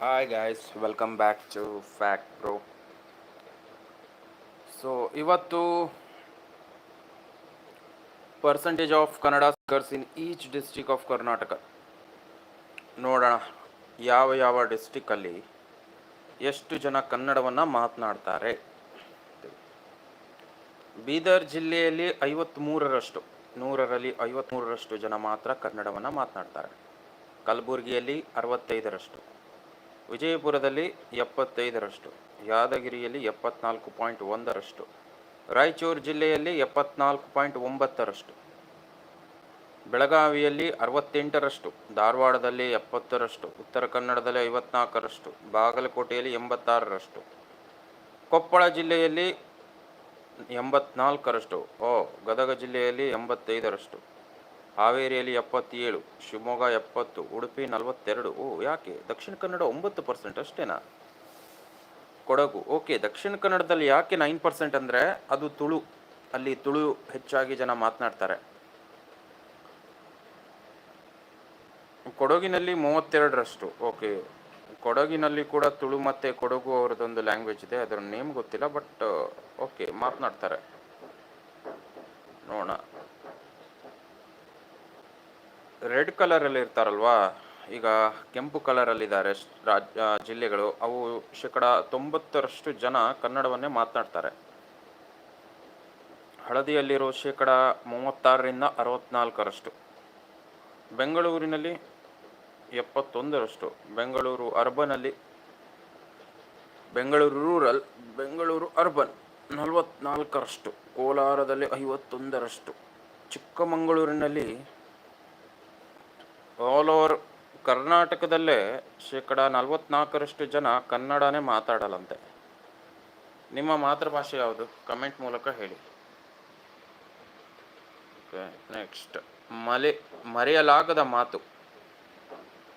Hi guys welcome back to fact pro so ಇವತ್ತು percentage of Kannada speakers in each district of Karnataka ನೋಡೋಣ, ಯಾವ ಯಾವ ಡಿಸ್ಟಿಕ್ಕಲ್ಲಿ ಎಷ್ಟು ಜನ ಕನ್ನಡವನ್ನು ಮಾತನಾಡ್ತಾರೆ. ಬೀದರ್ ಜಿಲ್ಲೆಯಲ್ಲಿ ಐವತ್ತ್ಮೂರರಷ್ಟು ನೂರರಲ್ಲಿ ಐವತ್ತ್ಮೂರರಷ್ಟು ಜನ ಮಾತ್ರ ಕನ್ನಡವನ್ನು ಮಾತನಾಡ್ತಾರೆ. ಕಲಬುರಗಿಯಲ್ಲಿ ಅರವತ್ತೈದರಷ್ಟು. ವಿಜಯಪುರದಲ್ಲಿ ಎಪ್ಪತ್ತೈದರಷ್ಟು, ಯಾದಗಿರಿಯಲ್ಲಿ ಎಪ್ಪತ್ನಾಲ್ಕು ಪಾಯಿಂಟ್ ಒಂದರಷ್ಟು, ರಾಯಚೂರು ಜಿಲ್ಲೆಯಲ್ಲಿ ಎಪ್ಪತ್ನಾಲ್ಕು ಪಾಯಿಂಟ್ ಒಂಬತ್ತರಷ್ಟು, ಬೆಳಗಾವಿಯಲ್ಲಿ ಅರವತ್ತೆಂಟರಷ್ಟು, ಧಾರವಾಡದಲ್ಲಿ ಎಪ್ಪತ್ತರಷ್ಟು, ಉತ್ತರ ಕನ್ನಡದಲ್ಲಿ ಐವತ್ನಾಲ್ಕರಷ್ಟು, ಬಾಗಲಕೋಟೆಯಲ್ಲಿ ಎಂಬತ್ತಾರರಷ್ಟು, ಕೊಪ್ಪಳ ಜಿಲ್ಲೆಯಲ್ಲಿ ಎಂಬತ್ನಾಲ್ಕರಷ್ಟು, ಓ, ಗದಗ ಜಿಲ್ಲೆಯಲ್ಲಿ ಎಂಬತ್ತೈದರಷ್ಟು. ಹಾವೇರಿಯಲ್ಲಿ ಎಪ್ಪತ್ತೇಳು, ಶಿವಮೊಗ್ಗ ಎಪ್ಪತ್ತು, ಉಡುಪಿ ನಲವತ್ತೆರಡು. ಓ, ಯಾಕೆ? ದಕ್ಷಿಣ ಕನ್ನಡ ಒಂಬತ್ತು ಪರ್ಸೆಂಟ್ ಅಷ್ಟೇನಾ? ಕೊಡಗು. ಓಕೆ, ದಕ್ಷಿಣ ಕನ್ನಡದಲ್ಲಿ ಯಾಕೆ ನೈನ್ ಪರ್ಸೆಂಟ್ ಅಂದರೆ ಅದು ತುಳು. ಅಲ್ಲಿ ತುಳು ಹೆಚ್ಚಾಗಿ ಜನ ಮಾತನಾಡ್ತಾರೆ. ಕೊಡಗಿನಲ್ಲಿ ಮೂವತ್ತೆರಡರಷ್ಟು. ಓಕೆ, ಕೊಡಗಿನಲ್ಲಿ ಕೂಡ ತುಳು ಮತ್ತು ಕೊಡಗು ಅವರದೊಂದು ಲ್ಯಾಂಗ್ವೇಜ್ ಇದೆ. ಅದರ ನೇಮ್ ಗೊತ್ತಿಲ್ಲ ಬಟ್ ಓಕೆ, ಮಾತನಾಡ್ತಾರೆ. ನೋಡೋಣ. ರೆಡ್ ಕಲರಲ್ಲಿ ಇರ್ತಾರಲ್ವಾ? ಈಗ ಕೆಂಪು ಕಲರಲ್ಲಿದ್ದಾರೆ ರಾಜ್ ಆ, ಜಿಲ್ಲೆಗಳು. ಅವು ಶೇಕಡ ತೊಂಬತ್ತರಷ್ಟು ಜನ ಕನ್ನಡವನ್ನೇ ಮಾತನಾಡ್ತಾರೆ. ಹಳದಿಯಲ್ಲಿರೋ ಶೇಕಡ ಮೂವತ್ತಾರರಿಂದ ಅರವತ್ತ್ನಾಲ್ಕರಷ್ಟು ಬೆಂಗಳೂರಿನಲ್ಲಿ ಎಪ್ಪತ್ತೊಂದರಷ್ಟು. ಬೆಂಗಳೂರು ಅರ್ಬನಲ್ಲಿ ಬೆಂಗಳೂರು ರೂರಲ್ ಬೆಂಗಳೂರು ಅರ್ಬನ್ ನಲವತ್ನಾಲ್ಕರಷ್ಟು. ಕೋಲಾರದಲ್ಲಿ ಐವತ್ತೊಂದರಷ್ಟು. ಚಿಕ್ಕಮಗಳೂರಿನಲ್ಲಿ ಆಲ್ ಓವರ್ ಕರ್ನಾಟಕದಲ್ಲೇ ಶೇಕಡ ನಲವತ್ನಾಲ್ಕರಷ್ಟು ಜನ ಕನ್ನಡನೇ ಮಾತಾಡಲಂತೆ. ನಿಮ್ಮ ಮಾತೃಭಾಷೆ ಯಾವುದು? ಕಮೆಂಟ್ ಮೂಲಕ ಹೇಳಿ. ನೆಕ್ಸ್ಟ್ ಮಲೆ, ಮರೆಯಲಾಗದ ಮಾತು.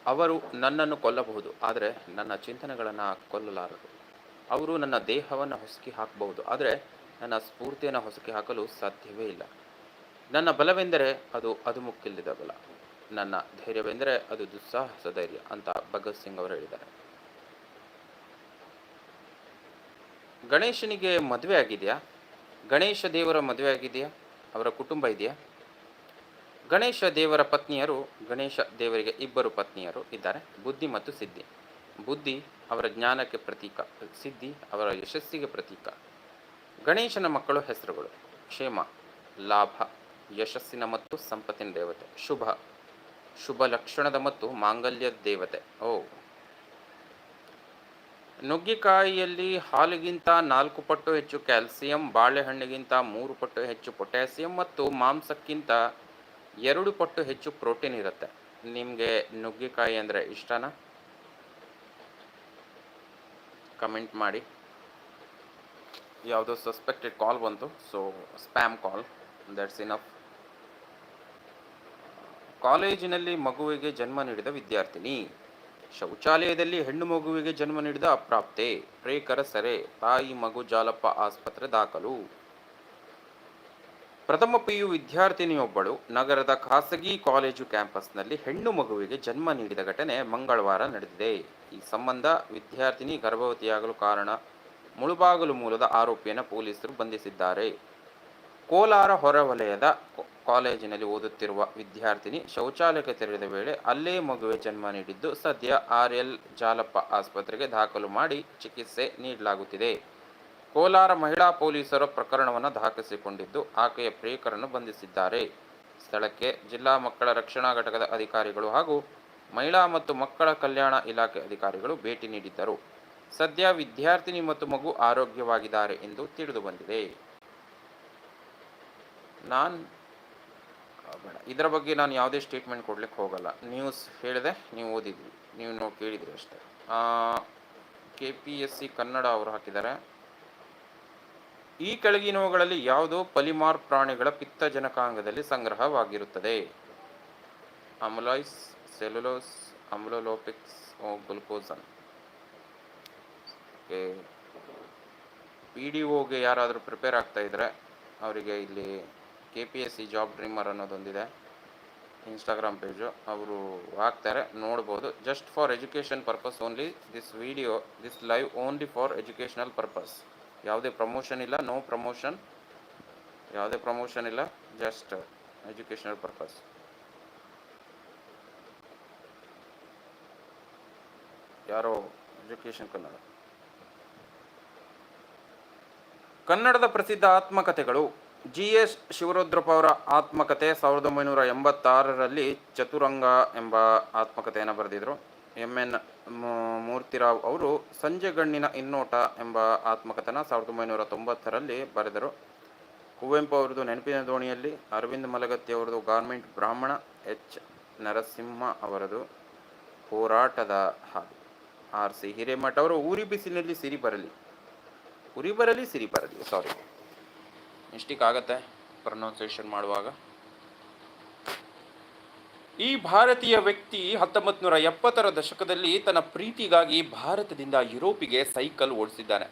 ಅವರು ನನ್ನನ್ನು ಕೊಲ್ಲಬಹುದು, ಆದರೆ ನನ್ನ ಚಿಂತನೆಗಳನ್ನು ಕೊಲ್ಲಲಾರರು. ಅವರು ನನ್ನ ದೇಹವನ್ನು ಹೊಸಕಿ ಹಾಕಬಹುದು, ಆದರೆ ನನ್ನ ಸ್ಫೂರ್ತಿಯನ್ನು ಹೊಸಕಿ ಹಾಕಲು ಸಾಧ್ಯವೇ ಇಲ್ಲ. ನನ್ನ ಬಲವೆಂದರೆ ಅದು ಅದು ಮುಕ್ಕಿಲ್ಲದ ಬಲ. ನನ್ನ ಧೈರ್ಯವೆಂದರೆ ಅದು ದುಸ್ಸಾಹಸ ಧೈರ್ಯ ಅಂತ ಭಗತ್ ಸಿಂಗ್ ಅವರು ಹೇಳಿದ್ದಾರೆ. ಗಣೇಶನಿಗೆ ಮದುವೆ ಆಗಿದೆಯಾ? ಗಣೇಶ ದೇವರ ಮದುವೆ ಆಗಿದೆಯಾ? ಅವರ ಕುಟುಂಬ ಇದೆಯಾ? ಗಣೇಶ ದೇವರ ಪತ್ನಿಯರು, ಗಣೇಶ ದೇವರಿಗೆ ಇಬ್ಬರು ಪತ್ನಿಯರು ಇದ್ದಾರೆ, ಬುದ್ಧಿ ಮತ್ತು ಸಿದ್ಧಿ. ಬುದ್ಧಿ ಅವರ ಜ್ಞಾನಕ್ಕೆ ಪ್ರತೀಕ, ಸಿದ್ಧಿ ಅವರ ಯಶಸ್ಸಿಗೆ ಪ್ರತೀಕ. ಗಣೇಶನ ಮಕ್ಕಳು ಹೆಸರುಗಳು ಕ್ಷೇಮ, ಲಾಭ, ಯಶಸ್ಸಿನ ಮತ್ತು ಸಂಪತ್ತಿನ ದೇವತೆ, ಶುಭ. ಶುಭ ಲಕ್ಷಣದ ಮತ್ತು ಮಾಂಗಲ್ಯ ದೇವತೆ. ಓ. ನುಗ್ಗಿಕಾಯಿಯಲ್ಲಿ ಹಾಲಿಗಿಂತ ನಾಲ್ಕು ಪಟ್ಟು ಹೆಚ್ಚು ಕ್ಯಾಲ್ಸಿಯಂ, ಬಾಳೆಹಣ್ಣಿಗಿಂತ ಮೂರು ಪಟ್ಟು ಹೆಚ್ಚು ಪೊಟ್ಯಾಸಿಯಂ ಮತ್ತು ಮಾಂಸಕ್ಕಿಂತ ಎರಡು ಪಟ್ಟು ಹೆಚ್ಚು ಪ್ರೋಟೀನ್ ಇರುತ್ತೆ. ನಿಮಗೆ ನುಗ್ಗಿಕಾಯಿ ಅಂದರೆ ಇಷ್ಟನಾ? ಕಮೆಂಟ್ ಮಾಡಿ. ಯಾವುದೋ ಸಸ್ಪೆಕ್ಟೆಡ್ ಕಾಲ್ ಬಂತು, so spam call. That's enough ಕಾಲೇಜಿನಲ್ಲಿ ಮಗುವಿಗೆ ಜನ್ಮ ನೀಡಿದ ವಿದ್ಯಾರ್ಥಿನಿ. ಶೌಚಾಲಯದಲ್ಲಿ ಹೆಣ್ಣು ಮಗುವಿಗೆ ಜನ್ಮ ನೀಡಿದ ಅಪ್ರಾಪ್ತೆ, ಪ್ರೇಕರ ಸೆರೆ, ತಾಯಿ ಮಗು ಜಾಲಪ್ಪ ಆಸ್ಪತ್ರೆ ದಾಖಲು. ಪ್ರಥಮ ಪಿಯು ವಿದ್ಯಾರ್ಥಿನಿಯೊಬ್ಬಳು. ನಗರದ ಖಾಸಗಿ ಕಾಲೇಜು ಕ್ಯಾಂಪಸ್ನಲ್ಲಿ ಹೆಣ್ಣು ಮಗುವಿಗೆ ಜನ್ಮ ನೀಡಿದ ಘಟನೆ ಮಂಗಳವಾರ ನಡೆದಿದೆ. ಈ ಸಂಬಂಧ ವಿದ್ಯಾರ್ಥಿನಿ ಗರ್ಭವತಿಯಾಗಲು ಕಾರಣ ಮುಳುಬಾಗಲು ಮೂಲದ ಆರೋಪಿಯನ್ನು ಪೊಲೀಸರು ಬಂಧಿಸಿದ್ದಾರೆ. ಕೋಲಾರ ಹೊರವಲಯದ ಕಾಲೇಜಿನಲ್ಲಿ ಓದುತ್ತಿರುವ ವಿದ್ಯಾರ್ಥಿನಿ ಶೌಚಾಲಯಕ್ಕೆ ತೆರಳಿದ ವೇಳೆ ಅಲ್ಲೇ ಮಗುವೆ ಜನ್ಮ ನೀಡಿದ್ದು ಸದ್ಯ ಆರ್ ಎಲ್ ಜಾಲಪ್ಪ ಆಸ್ಪತ್ರೆಗೆ ದಾಖಲು ಮಾಡಿ ಚಿಕಿತ್ಸೆ ನೀಡಲಾಗುತ್ತಿದೆ. ಕೋಲಾರ ಮಹಿಳಾ ಪೊಲೀಸರು ಪ್ರಕರಣವನ್ನು ದಾಖಲಿಸಿಕೊಂಡಿದ್ದು ಆಕೆಯ ಪ್ರಿಯಕರನ್ನು ಬಂಧಿಸಿದ್ದಾರೆ. ಸ್ಥಳಕ್ಕೆ ಜಿಲ್ಲಾ ಮಕ್ಕಳ ರಕ್ಷಣಾ ಘಟಕದ ಅಧಿಕಾರಿಗಳು ಹಾಗೂ ಮಹಿಳಾ ಮತ್ತು ಮಕ್ಕಳ ಕಲ್ಯಾಣ ಇಲಾಖೆ ಅಧಿಕಾರಿಗಳು ಭೇಟಿ ನೀಡಿದ್ದರು. ಸದ್ಯ ವಿದ್ಯಾರ್ಥಿನಿ ಮತ್ತು ಮಗು ಆರೋಗ್ಯವಾಗಿದ್ದಾರೆ ಎಂದು ತಿಳಿದು ಬಂದಿದೆ. ನಾನು ಬೇಡ. ಇದರ ಬಗ್ಗೆ ನಾನು ಯಾವುದೇ ಸ್ಟೇಟ್ಮೆಂಟ್ ಕೊಡ್ಲಿಕ್ಕೆ ಹೋಗಲ್ಲ. ನ್ಯೂಸ್ ಹೇಳಿದೆ, ನೀವು ಓದಿದ್ರಿ. ನೀವು ನಾವು ಕೇಳಿದ್ರಿ ಅಷ್ಟೇ. K P S C Kannada ಅವರು ಹಾಕಿದ್ದಾರೆ. ಈ ಕೆಳಗಿನವುಗಳಲ್ಲಿ ಯಾವುದು ಪಲಿಮಾರ್ ಪ್ರಾಣಿಗಳ ಪಿತ್ತಜನಕಾಂಗದಲ್ಲಿ ಸಂಗ್ರಹವಾಗಿರುತ್ತದೆ. Amylose cellulose, amylopectin glucosan. P D ಒಗೆ ಯಾರಾದರೂ ಪ್ರಿಪೇರ್ ಆಗ್ತಾ ಇದ್ರೆ, ಅವರಿಗೆ ಇಲ್ಲಿ K P S C job dreamer ಅನ್ನೋದೊಂದಿದೆ Instagram page ಅವರು ಹಾಕ್ತಾರೆ, ನೋಡ್ಬೋದು. Just for education purpose only this video this live only for educational purpose ಯಾವುದೇ ಪ್ರಮೋಷನ್ ಇಲ್ಲ ನೋ ಪ್ರಮೋಷನ್ ಯಾವುದೇ ಪ್ರಮೋಷನ್ ಇಲ್ಲ ಜಸ್ಟ್ ಎಜುಕೇಷನಲ್ ಪರ್ಪಸ್ ಯಾರೋ ಎಜುಕೇಷನ್ ಕನ್ನಡ. ಕನ್ನಡದ ಪ್ರಸಿದ್ಧ ಆತ್ಮಕಥೆಗಳು. ಜಿ ಎಸ್ ಶಿವರುದ್ರಪ್ಪ ಅವರ ಆತ್ಮಕಥೆ ಸಾವಿರದ ಒಂಬೈನೂರ ಎಂಬತ್ತಾರರಲ್ಲಿ ಚತುರಂಗ ಎಂಬ ಆತ್ಮಕಥೆಯನ್ನು ಬರೆದಿದ್ರು. ಎಂ. ಎನ್. ಮೂರ್ತಿರಾವ್ ಅವರು ಸಂಜೆಗಣ್ಣಿನ ಇನ್ನೋಟ ಎಂಬ ಆತ್ಮಕಥನ ಸಾವಿರದ ಒಂಬೈನೂರ ತೊಂಬತ್ತರಲ್ಲಿ ಬರೆದರು. ಕುವೆಂಪು ಅವರದು ನೆನಪಿನ ದೋಣಿಯಲ್ಲಿ, ಅರವಿಂದ್ ಮಲಗತ್ತಿ ಅವರದು ಗಾರ್ಮೆಂಟ್ ಬ್ರಾಹ್ಮಣ, ಎಚ್. ನರಸಿಂಹ ಅವರದು ಹೋರಾಟದ ಹಾಡು ಆರ್. ಸಿ. ಹಿರೇಮಠ ಅವರು ಉರಿ ಬಿಸಿಲಿನಲ್ಲಿ ಸಿರಿ ಬರಲಿ. ಉರಿ ಬರಲಿ, ಸಿರಿ ಬರಲಿ ಸಾರಿ ಮಿಸ್ಟೇಕ್ ಆಗತ್ತೆ ಪ್ರೊನೌನ್ಸಿಯೇಷನ್ ಮಾಡುವಾಗ. ಈ ಭಾರತೀಯ ವ್ಯಕ್ತಿ ಹತ್ತೊಂಬತ್ತು ನೂರ ಎಪ್ಪತ್ತರ ದಶಕದಲ್ಲಿ ತನ್ನ ಪ್ರೀತಿಗಾಗಿ ಭಾರತದಿಂದ ಯುರೋಪಿಗೆ ಸೈಕಲ್ ಓಡಿಸಿದ್ದಾನೆ.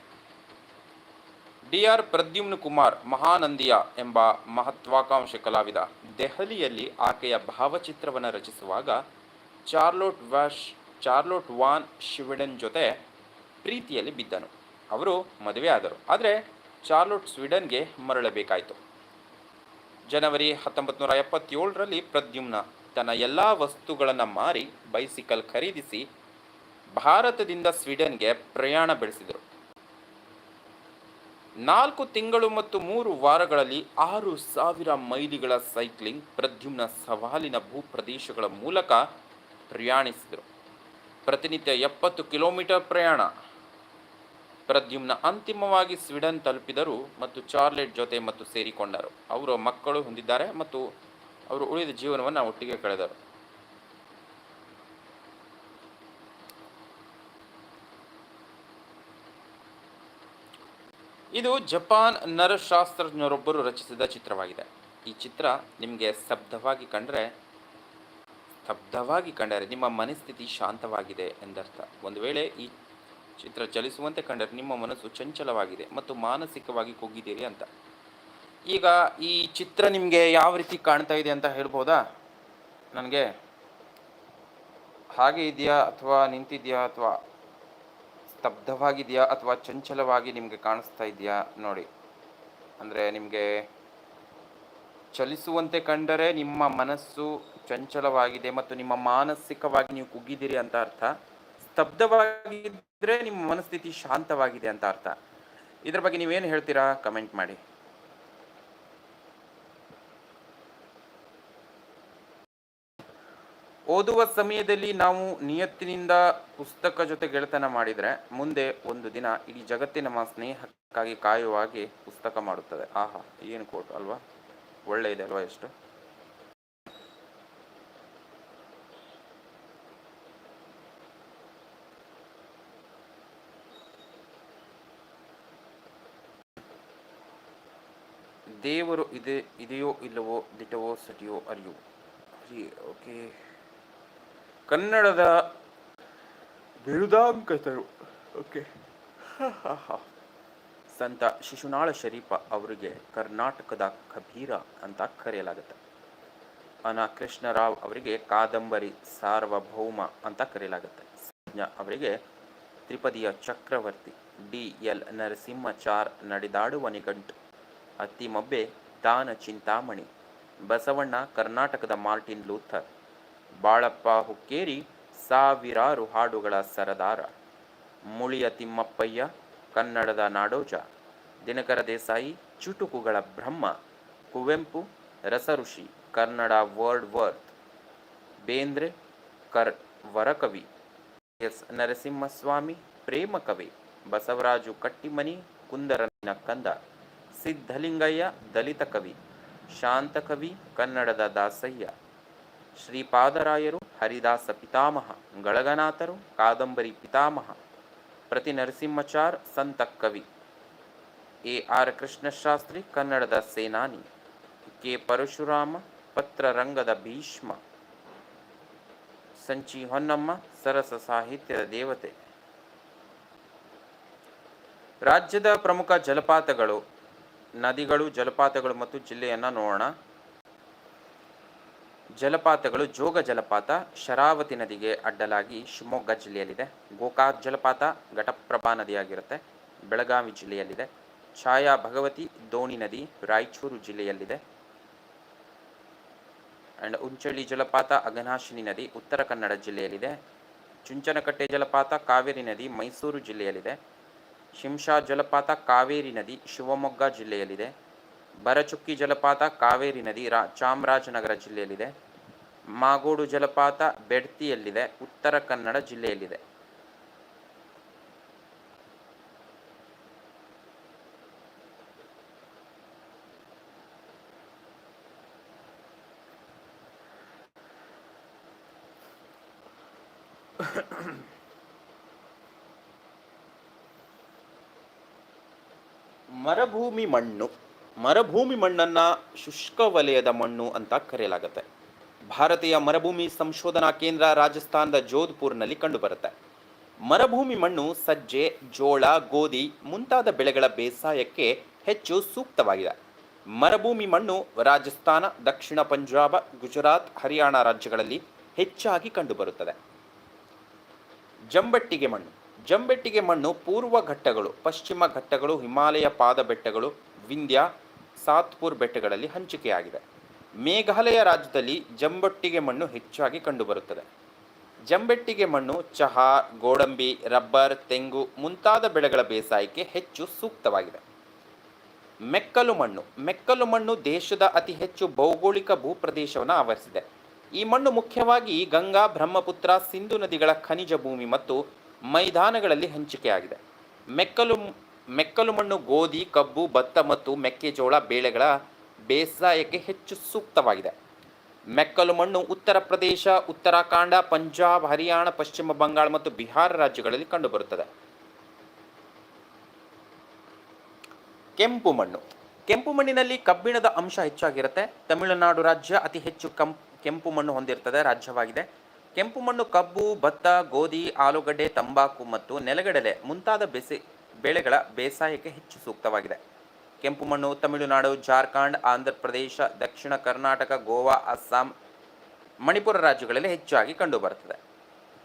ಡಿ ಆರ್ ಪ್ರದ್ಯುಮ್ನ ಕುಮಾರ್ ಮಹಾನಂದಿಯ ಎಂಬ ಮಹತ್ವಾಕಾಂಕ್ಷೆ ಕಲಾವಿದ ದೆಹಲಿಯಲ್ಲಿ ಆಕೆಯ ಭಾವಚಿತ್ರವನ್ನು ರಚಿಸುವಾಗ ಚಾರ್ಲೋಟ್ ವ್ಯಾಶ್ ಚಾರ್ಲೋಟ್ ವಾನ್ ಶಿವಿಡನ್ ಜೊತೆ ಪ್ರೀತಿಯಲ್ಲಿ ಬಿದ್ದನು. ಅವರು ಮದುವೆ ಆದರು ಆದರೆ ಚಾರ್ಲೋಟ್ ಸ್ವೀಡನ್ಗೆ ಮರಳಬೇಕಾಯಿತು. ಜನವರಿ ಹತ್ತೊಂಬತ್ತು ನೂರ ಎಪ್ಪತ್ತೇಳರಲ್ಲಿ ಪ್ರದ್ಯುಮ್ನ ತನ್ನ ಎಲ್ಲ ವಸ್ತುಗಳನ್ನು ಮಾರಿ ಬೈಸಿಕಲ್ ಖರೀದಿಸಿ ಭಾರತದಿಂದ ಸ್ವೀಡನ್ಗೆ ಪ್ರಯಾಣ ಬೆಳೆಸಿದರು. ನಾಲ್ಕು ತಿಂಗಳು ಮತ್ತು ಮೂರು ವಾರಗಳಲ್ಲಿ ಆರು ಸಾವಿರ ಮೈಲಿಗಳ ಸೈಕ್ಲಿಂಗ್ ಪ್ರದ್ಯುಮ್ನ ಸವಾಲಿನ ಭೂಪ್ರದೇಶಗಳ ಮೂಲಕ ಪ್ರಯಾಣಿಸಿದರು. ಪ್ರತಿನಿತ್ಯ ಎಪ್ಪತ್ತು ಕಿಲೋಮೀಟರ್ ಪ್ರಯಾಣ. ಪ್ರದ್ಯುಮ್ನ ಅಂತಿಮವಾಗಿ ಸ್ವೀಡನ್ ತಲುಪಿದರು ಮತ್ತು ಚಾರ್ಲೆಟ್ ಜೊತೆ ಮತ್ತು ಸೇರಿಕೊಂಡರು. ಅವರು ಮಕ್ಕಳು ಹೊಂದಿದ್ದಾರೆ ಮತ್ತು ಅವರು ಉಳಿದ ಜೀವನವನ್ನು ಒಟ್ಟಿಗೆ ಕಳೆದರು. ಇದು ಜಪಾನ್ ನರಶಾಸ್ತ್ರಜ್ಞರೊಬ್ಬರು ರಚಿಸಿದ ಚಿತ್ರವಾಗಿದೆ. ಈ ಚಿತ್ರ ನಿಮಗೆ ಸ್ತಬ್ಧವಾಗಿ ಕಂಡರೆ ಸ್ತಬ್ಧವಾಗಿ ಕಂಡರೆ ನಿಮ್ಮ ಮನಸ್ಥಿತಿ ಶಾಂತವಾಗಿದೆ ಎಂದರ್ಥ. ಒಂದು ವೇಳೆ ಈ ಚಿತ್ರ ಚಲಿಸುವಂತೆ ಕಂಡರೆ ನಿಮ್ಮ ಮನಸ್ಸು ಚಂಚಲವಾಗಿದೆ ಮತ್ತು ಮಾನಸಿಕವಾಗಿ ಕುಗ್ಗಿದ್ದೀರಿ ಅಂತ. ಈಗ ಈ ಚಿತ್ರ ನಿಮಗೆ ಯಾವ ರೀತಿ ಕಾಣ್ತಾ ಇದೆ ಅಂತ ಹೇಳ್ಬೋದಾ? ನನಗೆ ಹಾಗೆ ಇದೆಯಾ ಅಥವಾ ನಿಂತಿದೆಯಾ ಅಥವಾ ಸ್ತಬ್ಧವಾಗಿದೆಯಾ ಅಥವಾ ಚಂಚಲವಾಗಿ ನಿಮಗೆ ಕಾಣಿಸ್ತಾ ಇದೆಯಾ ನೋಡಿ. ಅಂದರೆ ನಿಮಗೆ ಚಲಿಸುವಂತೆ ಕಂಡರೆ ನಿಮ್ಮ ಮನಸ್ಸು ಚಂಚಲವಾಗಿದೆ ಮತ್ತು ನಿಮ್ಮ ಮಾನಸಿಕವಾಗಿ ನೀವು ಕುಗ್ಗಿದ್ದೀರಿ ಅಂತ ಅರ್ಥ. ಸ್ತಬ್ಧವಾಗಿದ್ದರೆ ನಿಮ್ಮ ಮನಸ್ಥಿತಿ ಶಾಂತವಾಗಿದೆ ಅಂತ ಅರ್ಥ. ಇದ್ರ ಬಗ್ಗೆ ನೀವೇನು ಹೇಳ್ತೀರಾ? ಕಮೆಂಟ್ ಮಾಡಿ. ಓದುವ ಸಮಯದಲ್ಲಿ ನಾವು ನಿಯತ್ತಿನಿಂದ ಪುಸ್ತಕ ಜೊತೆ ಗೆಳೆತನ ಮಾಡಿದರೆ ಮುಂದೆ ಒಂದು ದಿನ ಇಡೀ ಜಗತ್ತಿನ ನಮ್ಮ ಸ್ನೇಹಕ್ಕಾಗಿ ಕಾಯುವಾಗಿ ಪುಸ್ತಕ ಮಾಡುತ್ತದೆ. ಆಹಾ, ಏನು ಕೋಟ್ ಅಲ್ವಾ? ಒಳ್ಳೆ ಇದೆ ಅಲ್ವಾ ಎಷ್ಟು? ದೇವರು ಇದೆ, ಇದೆಯೋ ಇಲ್ಲವೋ ದಿಟವೋ ಸಟಿಯೋ ಅರಿಯೋ. ಓಕೆ. ಕನ್ನಡದ ಬಿರುದಾಂಕತರು. ಓಕೆ. ಸಂತ ಶಿಶುನಾಳ ಶರೀಫ ಅವರಿಗೆ ಕರ್ನಾಟಕದ ಕಬೀರ ಅಂತ ಕರೆಯಲಾಗುತ್ತೆ. ಅನ ಕೃಷ್ಣರಾವ್ ಅವರಿಗೆ ಕಾದಂಬರಿ ಸಾರ್ವಭೌಮ ಅಂತ ಕರೆಯಲಾಗುತ್ತೆ. ಅವರಿಗೆ ತ್ರಿಪದಿಯ ಚಕ್ರವರ್ತಿ, ಡಿ ಎಲ್ ನರಸಿಂಹಚಾರ್ ನಡೆದಾಡುವ ನಿಘಂಟು. ಅತ್ತಿಮಬ್ಬೆ ದಾನ ಚಿಂತಾಮಣಿ. ಬಸವಣ್ಣ, ಕರ್ನಾಟಕದ ಮಾರ್ಟಿನ್ ಲೂಥರ್. ಬಾಳಪ್ಪ ಹುಕ್ಕೇರಿ, ಸಾವಿರಾರು ಹಾಡುಗಳ ಸರದಾರ. ಮುಳಿಯ ತಿಮ್ಮಪ್ಪಯ್ಯ, ಕನ್ನಡದ ನಾಡೋಜ. ದಿನಕರ ದೇಸಾಯಿ, ಚುಟುಕುಗಳ ಬ್ರಹ್ಮ. ಕುವೆಂಪು, ರಸಋಷಿ, ಕನ್ನಡ ವರ್ಡ್ ವರ್ತ್. ಬೇಂದ್ರೆ, ಕರ್ ವರಕವಿ. ಎಸ್ ನರಸಿಂಹಸ್ವಾಮಿ ಪ್ರೇಮಕವಿ ಬಸವರಾಜು ಕಟ್ಟಿಮನಿ ಕುಂದರನ ಕಂದ. ಸಿದ್ಧಲಿಂಗಯ್ಯ ದಲಿತ ಕವಿ ಶಾಂತಕವಿ ಕನ್ನಡದ ದಾಸಯ್ಯ, ಶ್ರೀಪಾದರಾಯರು, ಹರಿದಾಸ ಪಿತಾಮಹ, ಗಳಗನಾಥರು, ಕಾದಂಬರಿ ಪಿತಾಮಹ, ಪ್ರತಿ ನರಸಿಂಹಚಾರ್, ಸಂತ ಕವಿ. ಎ ಆರ್ ಕೃಷ್ಣಶಾಸ್ತ್ರಿ, ಕನ್ನಡದ ಸೇನಾನಿ. ಕೆ ಪರಶುರಾಮ ಪತ್ರರಂಗದ ಭೀಷ್ಮ. ಸಂಚಿ ಹೊನ್ನಮ್ಮ, ಸರಸ ಸಾಹಿತ್ಯದ ದೇವತೆ. ರಾಜ್ಯದ ಪ್ರಮುಖ ಜಲಪಾತಗಳು ನದಿಗಳು, ಜಲಪಾತಗಳು ಮತ್ತು ಜಿಲ್ಲೆಯನ್ನು ನೋಡೋಣ. ಜಲಪಾತಗಳು ಜೋಗ ಜಲಪಾತ, ಶರಾವತಿ ನದಿಗೆ ಅಡ್ಡಲಾಗಿ ಶಿವಮೊಗ್ಗ ಜಿಲ್ಲೆಯಲ್ಲಿದೆ. ಗೋಕಾಕ್ ಜಲಪಾತ ಘಟಪ್ರಭಾ ನದಿಯಾಗಿರುತ್ತೆ. ಬೆಳಗಾವಿ ಜಿಲ್ಲೆಯಲ್ಲಿದೆ. ಛಾಯಾ ಭಗವತಿ ದೋಣಿ ನದಿ ರಾಯಚೂರು ಜಿಲ್ಲೆಯಲ್ಲಿದೆ. ಆ್ಯಂಡ್ ಉಂಚಳ್ಳಿ ಜಲಪಾತ ಅಘನಾಶಿನಿ ನದಿ ಉತ್ತರ ಕನ್ನಡ ಜಿಲ್ಲೆಯಲ್ಲಿದೆ. ಚುಂಚನಕಟ್ಟೆ ಜಲಪಾತ ಕಾವೇರಿ ನದಿ ಮೈಸೂರು ಜಿಲ್ಲೆಯಲ್ಲಿದೆ. ಶಿಂಷಾ ಜಲಪಾತ ಕಾವೇರಿ ನದಿ ಶಿವಮೊಗ್ಗ ಜಿಲ್ಲೆಯಲ್ಲಿದೆ. ಬರಚುಕ್ಕಿ ಜಲಪಾತ ಕಾವೇರಿ ನದಿ ರಾ ಚಾಮರಾಜನಗರ ಜಿಲ್ಲೆಯಲ್ಲಿದೆ. ಮಾಗೋಡು ಜಲಪಾತ ಬೆಡ್ತಿಯಲ್ಲಿದೆ, ಉತ್ತರ ಕನ್ನಡ ಜಿಲ್ಲೆಯಲ್ಲಿದೆ. ಮರುಭೂಮಿ ಮಣ್ಣು. ಮರಭೂಮಿ ಮಣ್ಣನ್ನು ಶುಷ್ಕ ವಲಯದ ಮಣ್ಣು ಅಂತ ಕರೆಯಲಾಗುತ್ತೆ. ಭಾರತೀಯ ಮರಭೂಮಿ ಸಂಶೋಧನಾ ಕೇಂದ್ರ ರಾಜಸ್ಥಾನದ ಜೋಧ್ಪುರ್ನಲ್ಲಿ ಕಂಡುಬರುತ್ತೆ. ಮರಭೂಮಿ ಮಣ್ಣು ಸಜ್ಜೆ, ಜೋಳ, ಗೋಧಿ ಮುಂತಾದ ಬೆಳೆಗಳ ಬೇಸಾಯಕ್ಕೆ ಹೆಚ್ಚು ಸೂಕ್ತವಾಗಿದೆ. ಮರಭೂಮಿ ಮಣ್ಣು ರಾಜಸ್ಥಾನ, ದಕ್ಷಿಣ ಪಂಜಾಬ, ಗುಜರಾತ್, ಹರಿಯಾಣ ರಾಜ್ಯಗಳಲ್ಲಿ ಹೆಚ್ಚಾಗಿ ಕಂಡುಬರುತ್ತದೆ. ಜಂಬಟ್ಟಿಗೆ ಮಣ್ಣು. ಜಂಬೆಟ್ಟಿಗೆ ಮಣ್ಣು ಪೂರ್ವ ಘಟ್ಟಗಳು, ಪಶ್ಚಿಮ ಘಟ್ಟಗಳು, ಹಿಮಾಲಯ ಪಾದ ಬೆಟ್ಟಗಳು, ವಿಂಧ್ಯ, ಸಾತ್ಪುರ್ ಬೆಟ್ಟಗಳಲ್ಲಿ ಹಂಚಿಕೆಯಾಗಿದೆ. ಮೇಘಾಲಯ ರಾಜ್ಯದಲ್ಲಿ ಜಂಬೆಟ್ಟಿಗೆ ಮಣ್ಣು ಹೆಚ್ಚಾಗಿ ಕಂಡುಬರುತ್ತದೆ. ಜಂಬೆಟ್ಟಿಗೆ ಮಣ್ಣು ಚಹಾ, ಗೋಡಂಬಿ, ರಬ್ಬರ್, ತೆಂಗು ಮುಂತಾದ ಬೆಳೆಗಳ ಬೇಸಾಯಕ್ಕೆ ಹೆಚ್ಚು ಸೂಕ್ತವಾಗಿದೆ. ಮೆಕ್ಕಲು ಮಣ್ಣು ಮೆಕ್ಕಲು ಮಣ್ಣು ದೇಶದ ಅತಿ ಹೆಚ್ಚು ಭೌಗೋಳಿಕ ಭೂಪ್ರದೇಶವನ್ನು ಆವರಿಸಿದೆ. ಈ ಮಣ್ಣು ಮುಖ್ಯವಾಗಿ ಗಂಗಾ, ಬ್ರಹ್ಮಪುತ್ರ, ಸಿಂಧು ನದಿಗಳ ಖನಿಜ ಭೂಮಿ ಮತ್ತು ಮೈದಾನಗಳಲ್ಲಿ ಹಂಚಿಕೆಯಾಗಿದೆ. ಮೆಕ್ಕಲು ಮೆಕ್ಕಲು ಮಣ್ಣು, ಗೋಧಿ, ಕಬ್ಬು, ಭತ್ತ ಮತ್ತು ಮೆಕ್ಕೆಜೋಳ ಬೇಳೆಗಳ ಬೇಸಾಯಕ್ಕೆ ಹೆಚ್ಚು ಸೂಕ್ತವಾಗಿದೆ. ಮೆಕ್ಕಲು ಮಣ್ಣು ಉತ್ತರ ಪ್ರದೇಶ, ಉತ್ತರಾಖಂಡ, ಪಂಜಾಬ್, ಹರಿಯಾಣ, ಪಶ್ಚಿಮ ಬಂಗಾಳ ಮತ್ತು ಬಿಹಾರ ರಾಜ್ಯಗಳಲ್ಲಿ ಕಂಡುಬರುತ್ತದೆ. ಕೆಂಪು ಮಣ್ಣು. ಕೆಂಪು ಮಣ್ಣಿನಲ್ಲಿ ಕಬ್ಬಿಣದ ಅಂಶ ಹೆಚ್ಚಾಗಿರುತ್ತೆ. ತಮಿಳುನಾಡು ರಾಜ್ಯ ಅತಿ ಹೆಚ್ಚು ಕಂಪ್ ಕೆಂಪು ಮಣ್ಣು ಹೊಂದಿರ್ತದೆ, ರಾಜ್ಯವಾಗಿದೆ. ಕೆಂಪು ಮಣ್ಣು, ಕಬ್ಬು, ಭತ್ತ, ಗೋಧಿ, ಆಲೂಗಡ್ಡೆ, ತಂಬಾಕು ಮತ್ತು ನೆಲಗಡಲೆ ಮುಂತಾದ ಬೆಸೆ, ಬೆಳೆಗಳ ಬೇಸಾಯಕ್ಕೆ ಹೆಚ್ಚು ಸೂಕ್ತವಾಗಿದೆ. ಕೆಂಪು ಮಣ್ಣು, ತಮಿಳುನಾಡು, ಜಾರ್ಖಂಡ್ ಆಂಧ್ರ ಪ್ರದೇಶ ದಕ್ಷಿಣ ಕರ್ನಾಟಕ, ಗೋವಾ, ಅಸ್ಸಾಂ, ಮಣಿಪುರ ರಾಜ್ಯಗಳಲ್ಲಿ ಹೆಚ್ಚಾಗಿ ಕಂಡುಬರುತ್ತದೆ.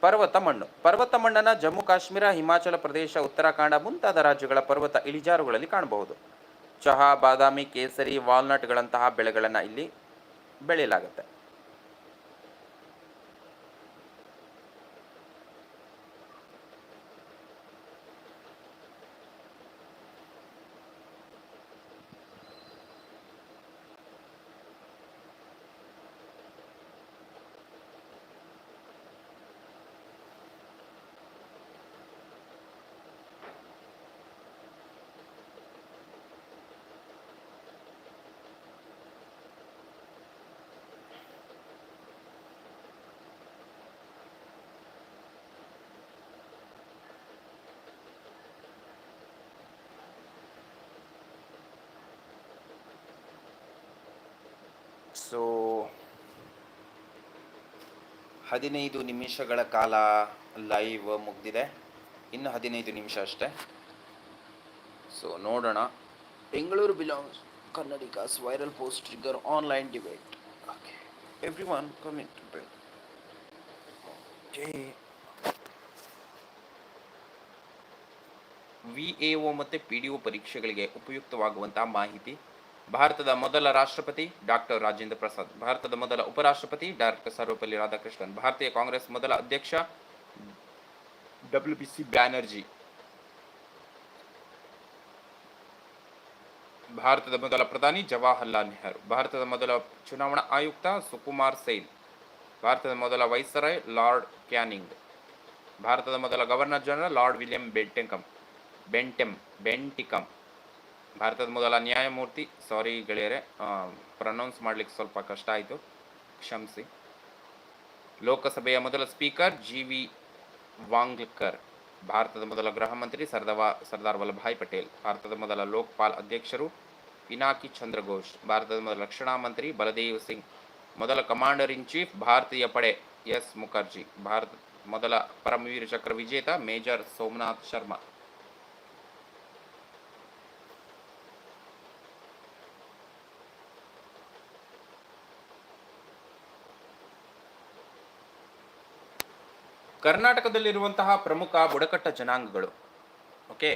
ಪರ್ವತ ಮಣ್ಣು. ಪರ್ವತ ಮಣ್ಣನ್ನು ಜಮ್ಮು, ಕಾಶ್ಮೀರ, ಹಿಮಾಚಲ ಪ್ರದೇಶ, ಉತ್ತರಾಖಂಡ ಮುಂತಾದ ರಾಜ್ಯಗಳ ಪರ್ವತ ಇಳಿಜಾರುಗಳಲ್ಲಿ ಕಾಣಬಹುದು. ಚಹಾ, ಬಾದಾಮಿ, ಕೇಸರಿ, ವಾಲ್ನಟ್ಗಳಂತಹ ಬೆಳೆಗಳನ್ನು ಇಲ್ಲಿ ಬೆಳೆಯಲಾಗುತ್ತೆ. ಸೊ ಹದಿನೈದು ನಿಮಿಷಗಳ ಕಾಲ ಲೈವ್ ಮುಗ್ದಿದೆ. ಇನ್ನು ಹದಿನೈದು ನಿಮಿಷ ಅಷ್ಟೇ. ಸೊ ನೋಡೋಣ. Bengaluru belongs Kannadigas viral post trigger online debate okay every one coming to V A O ಮತ್ತು ಪಿ ಡಿ ಒ ಪರೀಕ್ಷೆಗಳಿಗೆ ಉಪಯುಕ್ತವಾಗುವಂತಹ ಮಾಹಿತಿ ಭಾರತದ ಮೊದಲ ರಾಷ್ಟ್ರಪತಿ ಡಾಕ್ಟರ್ ರಾಜೇಂದ್ರ ಪ್ರಸಾದ್, ಭಾರತದ ಮೊದಲ ಉಪರಾಷ್ಟ್ರಪತಿ ಡಾಕ್ಟರ್ ಸರ್ವಪಲ್ಲಿ ರಾಧಾಕೃಷ್ಣನ್, ಭಾರತೀಯ ಕಾಂಗ್ರೆಸ್ ಮೊದಲ ಅಧ್ಯಕ್ಷ ಡಬ್ಲ್ಯೂ ಬಿ ಸಿ ಬ್ಯಾನರ್ಜಿ. ಭಾರತದ ಮೊದಲ ಪ್ರಧಾನಿ ಜವಾಹರ್ಲಾಲ್ ನೆಹರು, ಭಾರತದ ಮೊದಲ ಚುನಾವಣಾ ಆಯುಕ್ತ ಸುಕುಮಾರ್ ಸೈನ್, ಭಾರತದ ಮೊದಲ ವೈಸರಾಯ್ ಲಾರ್ಡ್ ಕ್ಯಾನಿಂಗ್, ಭಾರತದ ಮೊದಲ governor general Lord William Bentinck Bentinck Bentinck ಭಾರತದ ಮೊದಲ ನ್ಯಾಯಮೂರ್ತಿ, ಸಾರಿ ಗೆಳೆಯರೆ ಪ್ರನೌನ್ಸ್ ಮಾಡ್ಲಿಕ್ಕೆ ಸ್ವಲ್ಪ ಕಷ್ಟ ಆಯಿತು. ಕ್ಷಮಿಸಿ. ಲೋಕಸಭೆಯ ಮೊದಲ ಸ್ಪೀಕರ್ ಜಿ ವಿ ವಾಂಗ್ಲ್ಕರ್, ಭಾರತದ ಮೊದಲ ಗೃಹ ಮಂತ್ರಿ ಸರ್ದವಾ, ಸರ್ದಾರ್ ವಲ್ಲಭಾಯ್ ಪಟೇಲ್, ಭಾರತದ ಮೊದಲ ಲೋಕ್ಪಾಲ್ ಅಧ್ಯಕ್ಷರು ಪಿನಾಕಿ ಚಂದ್ರ ಘೋಷ್ ಭಾರತದ ಮೊದಲ ರಕ್ಷಣಾ ಮಂತ್ರಿ ಬಲದೇವ್ ಸಿಂಗ್, ಮೊದಲ ಕಮಾಂಡರ್ ಇನ್ ಚೀಫ್ ಭಾರತೀಯ ಪಡೆ ಎಸ್ ಮುಖರ್ಜಿ, ಭಾರತ, ಮೊದಲ ಪರಮವೀರ ಚಕ್ರ ವಿಜೇತ ಮೇಜರ್ ಸೋಮನಾಥ್ ಶರ್ಮಾ. ಕರ್ನಾಟಕದಲ್ಲಿರುವಂತಹ ಪ್ರಮುಖ ಬುಡಕಟ್ಟ ಜನಾಂಗಗಳು. ಓಕೆ?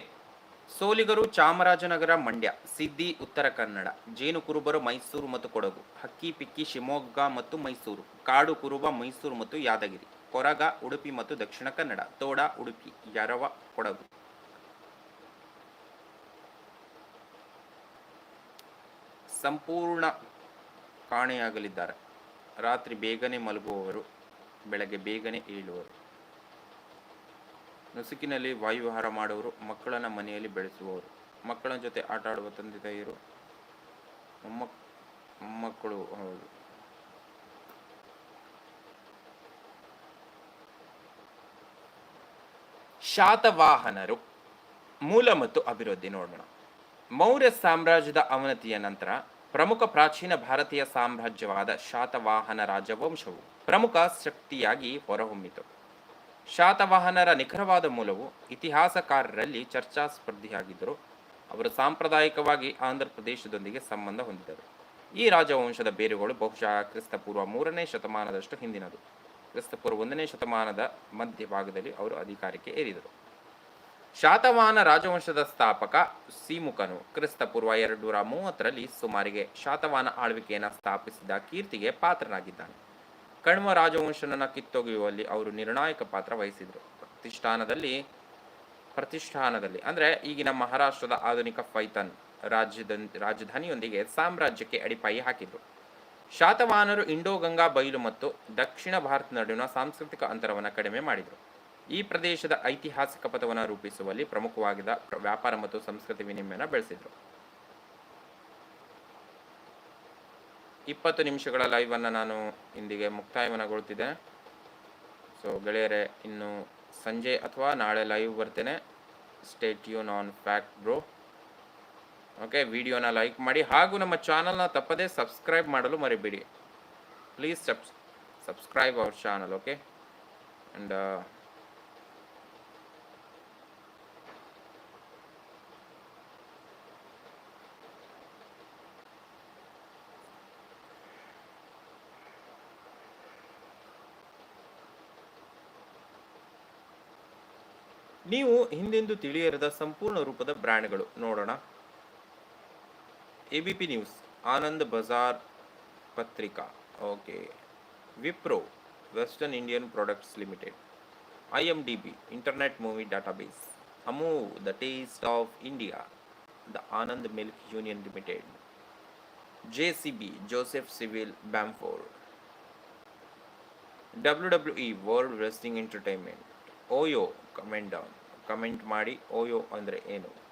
ಸೋಲಿಗರು ಚಾಮರಾಜನಗರ, ಮಂಡ್ಯ, ಸಿದ್ದಿ, ಉತ್ತರ ಕನ್ನಡ ಜೇನು ಕುರುಬರು ಮೈಸೂರು ಮತ್ತು ಕೊಡಗು, ಹಕ್ಕಿ, ಪಿಕ್ಕಿ, ಶಿವಮೊಗ್ಗ ಮತ್ತು ಮೈಸೂರು, ಕಾಡು ಕುರುಬ ಮೈಸೂರು ಮತ್ತು ಯಾದಗಿರಿ, ಕೊರಗ, ಉಡುಪಿ ಮತ್ತು ದಕ್ಷಿಣ ಕನ್ನಡ, ತೋಡ, ಉಡುಪಿ, ಯರವ, ಕೊಡಗು. ಸಂಪೂರ್ಣ ಕಾಣೆಯಾಗಲಿದ್ದಾರೆ. ರಾತ್ರಿ ಬೇಗನೆ ಮಲಗುವವರು, ಬೆಳಗ್ಗೆ ಬೇಗನೆ ಏಳುವರು. ನಸುಕಿನಲ್ಲಿ ವಾಯುವಿಹಾರ ಮಾಡುವರು ಮಕ್ಕಳನ್ನು ಮನೆಯಲ್ಲಿ ಬೆಳೆಸುವವರು. ಮಕ್ಕಳ ಜೊತೆ ಆಟ ಆಡುವ ತಂದೆ ತಾಯಿಯರು ಮೊಮ್ಮಕ್ ಮೊಮ್ಮಕ್ಕಳು ಹೌದು. ಶಾತವಾಹನರು ಮೂಲ ಮತ್ತು ಅಭಿವೃದ್ಧಿ ನೋಡೋಣ. ಮೌರ್ಯ ಸಾಮ್ರಾಜ್ಯದ ಅವನತಿಯ ನಂತರ ಪ್ರಮುಖ ಪ್ರಾಚೀನ ಭಾರತೀಯ ಸಾಮ್ರಾಜ್ಯವಾದ ಶಾತವಾಹನ ರಾಜವಂಶವು ಪ್ರಮುಖ ಶಕ್ತಿಯಾಗಿ ಹೊರಹೊಮ್ಮಿತು. ಶಾತವಾಹನರ ನಿಖರವಾದ ಮೂಲವು ಇತಿಹಾಸಕಾರರಲ್ಲಿ ಚರ್ಚಾಸ್ಪರ್ಧಿಯಾಗಿದ್ದರು ಅವರು ಸಾಂಪ್ರದಾಯಿಕವಾಗಿ ಆಂಧ್ರ ಪ್ರದೇಶದೊಂದಿಗೆ ಸಂಬಂಧ ಹೊಂದಿದರು ಈ ರಾಜವಂಶದ ಬೇರುಗಳು ಬಹುಶಃ ಕ್ರಿಸ್ತಪೂರ್ವ ಮೂರನೇ ಶತಮಾನದಷ್ಟು ಹಿಂದಿನದು. ಕ್ರಿಸ್ತಪೂರ್ವ ಒಂದನೇ ಶತಮಾನದ ಮಧ್ಯಭಾಗದಲ್ಲಿ ಅವರು ಅಧಿಕಾರಕ್ಕೆ ಏರಿದರು. ಶಾತವಾಹನ ರಾಜವಂಶದ ಸ್ಥಾಪಕ ಸೀಮುಖನು ಕ್ರಿಸ್ತಪೂರ್ವ ಎರಡು ನೂರ ಮೂವತ್ತರಲ್ಲಿ ಸುಮಾರಿಗೆ ಶಾತವಾಹನ ಆಳ್ವಿಕೆಯನ್ನು ಸ್ಥಾಪಿಸಿದ ಕೀರ್ತಿಗೆ ಪಾತ್ರನಾಗಿದ್ದಾನೆ. ಕಣ್ವ ರಾಜವಂಶನನ್ನು ಕಿತ್ತೊಗೆಯುವಲ್ಲಿ ಅವರು ನಿರ್ಣಾಯಕ ಪಾತ್ರ ವಹಿಸಿದರು. ಪ್ರತಿಷ್ಠಾನದಲ್ಲಿ ಪ್ರತಿಷ್ಠಾನದಲ್ಲಿ, ಅಂದರೆ ಈಗಿನ ಮಹಾರಾಷ್ಟ್ರದ ಆಧುನಿಕ ಫೈತನ್ ರಾಜ್ಯದ ರಾಜಧಾನಿಯೊಂದಿಗೆ ಸಾಮ್ರಾಜ್ಯಕ್ಕೆ ಅಡಿಪಾಯಿ ಹಾಕಿದರು. ಶಾತವಾಹನರು ಇಂಡೋ ಗಂಗಾ ಬಯಲು ಮತ್ತು ದಕ್ಷಿಣ ಭಾರತ ನಡುವಿನ ಸಾಂಸ್ಕೃತಿಕ ಅಂತರವನ್ನು ಕಡಿಮೆ ಮಾಡಿದರು. ಈ ಪ್ರದೇಶದ ಐತಿಹಾಸಿಕ ಪಥವನ್ನು ರೂಪಿಸುವಲ್ಲಿ ಪ್ರಮುಖವಾಗಿದ್ದ ವ್ಯಾಪಾರ ಮತ್ತು ಸಂಸ್ಕೃತಿ ವಿನಿಮಯನ ಬೆಳೆಸಿದರು. ಇಪ್ಪತ್ತು ನಿಮಿಷಗಳ ಲೈವನ್ನು ನಾನು ಇಂದಿಗೆ ಮುಕ್ತಾಯವನ್ನಗೊಳ್ತಿದ್ದೇನೆ ಸೊ ಗೆಳೆಯರೆ, ಇನ್ನು ಸಂಜೆ ಅಥವಾ ನಾಳೆ ಲೈವ್ ಬರ್ತೇನೆ. ಸ್ಟೇಟ್ ಯು ಆನ್ ಫ್ಯಾಕ್ಟ್ ಬ್ರೋ ಓಕೆ ವಿಡಿಯೋನ ಲೈಕ್ ಮಾಡಿ ಹಾಗೂ ನಮ್ಮ ಚಾನಲ್ನ ತಪ್ಪದೇ ಸಬ್ಸ್ಕ್ರೈಬ್ ಮಾಡಲು ಮರಿಬೇಡಿ. Please subs subscribe our channel okay and ನೀವು ಹಿಂದೆಂದು ತಿಳಿಯರದ ಸಂಪೂರ್ಣ ರೂಪದ ಬ್ರ್ಯಾಂಡ್ಗಳು ನೋಡೋಣ A B P news Anand Bazar Patrika okay Wipro Western Indian products limited I M D B internet movie database Amul the taste of India the Anand milk union limited J C B Joseph civil Bamford W W E world wrestling entertainment OYO comment down comment ಮಾಡಿ ಓಯೋ ಅಂದರೆ ಏನು?